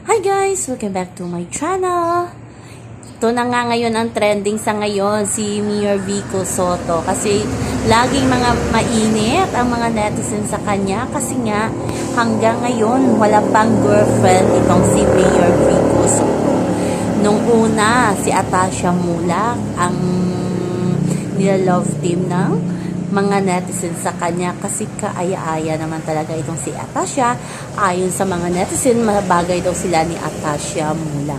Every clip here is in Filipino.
Hi guys! Welcome back to my channel! Ito na nga ngayon ang trending sa ngayon, si Mayor Vico Soto. Kasi laging mga mainit ang mga netizens sa kanya. Kasi nga hanggang ngayon wala pang girlfriend itong si Mayor Vico Soto. Nung una, si Atasha Mulak ang nila-love team ng mga netizens sa kanya kasi kaaya-aya naman talaga itong si Atasha. Ayon sa mga netizen, mabagay daw sila ni Atasha mula.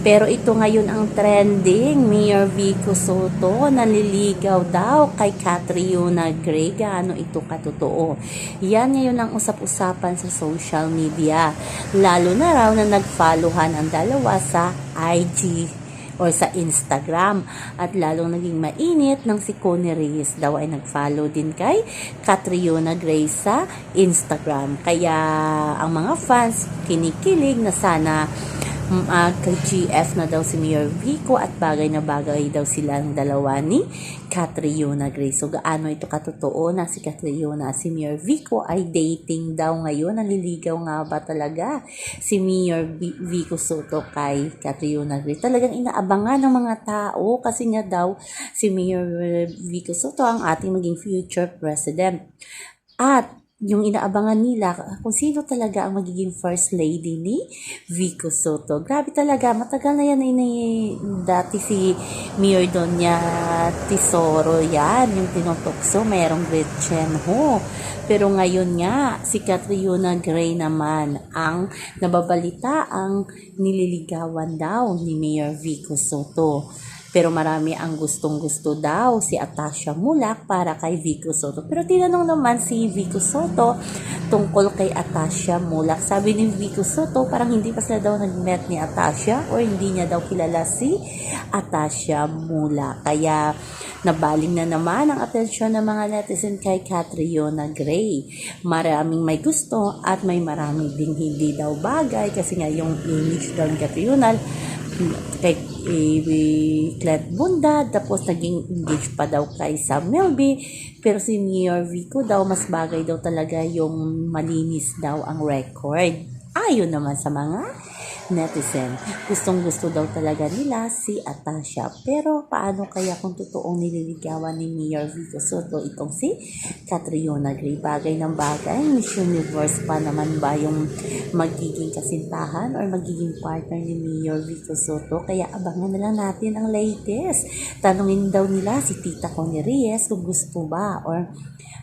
Pero ito ngayon ang trending, Mayor Vico Soto, naliligaw daw kay Catriona Gray. Gaano ito katotoo? Yan ngayon ang usap-usapan sa social media. Lalo na raw na nag-followhan ang dalawa sa IG or sa Instagram. At lalong naging mainit nang si Connie Reyes daw ay nag-follow din kay Catriona Gray sa Instagram. Kaya ang mga fans kinikilig na sana ah, kay GF na daw si Mayor Vico at bagay na bagay daw silang dalawa ni Catriona Gray. So gaano ito katotoo na si Catriona at si Mayor Vico ay dating daw ngayon. Naliligaw nga ba talaga si Mayor Vi- Vico Soto kay Catriona Gray? Talagang inaabangan ng mga tao kasi nga daw si Mayor Vico Soto ang ating maging future president. At yung inaabangan nila kung sino talaga ang magiging first lady ni Vico Soto. Grabe talaga, matagal na yan ini dati si Mayor Doña Tesoro yan, yung tinutokso, merong Gretchen Ho. Pero ngayon nga, si Catriona Gray naman ang nababalita ang nililigawan daw ni Mayor Vico Soto. Pero marami ang gustong-gusto daw si Atasha Mulak para kay Vico Soto. Pero tinanong naman si Vico Soto tungkol kay Atasha Mulak. Sabi ni Vico Soto, parang hindi pa sila daw nag-met ni Atasha or hindi niya daw kilala si Atasha Mulak. Kaya nabaling na naman ang atensyon ng mga netizen kay Catriona Gray. Maraming may gusto at may maraming ding hindi daw bagay kasi nga yung image daw ni Catriona kay eh, Clet Bunda, tapos naging engaged pa daw kay Sam Melby. Pero si Mayor Vico daw, mas bagay daw talaga yung malinis daw ang record. Ayon naman sa mga netizen. Gustong gusto daw talaga nila si Atasha. Pero paano kaya kung totoong nililigawan ni Mayor Vico Soto itong si Catriona Gray? Bagay ng bagay. Miss Universe pa naman ba yung magiging kasintahan or magiging partner ni Mayor Vico Soto? Kaya abangan na lang natin ang latest. Tanungin daw nila si Tita Connie Reyes kung gusto ba or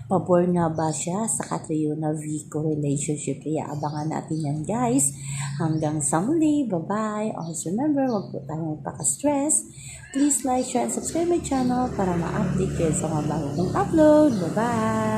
pabor nga ba siya sa Catriona Vico relationship. Kaya abangan natin yan guys. Hanggang sa muli. Bye-bye. Always remember, huwag po tayong magpaka-stress. Please like, share, and subscribe my channel para ma-update kayo sa mga bagong upload. Bye-bye!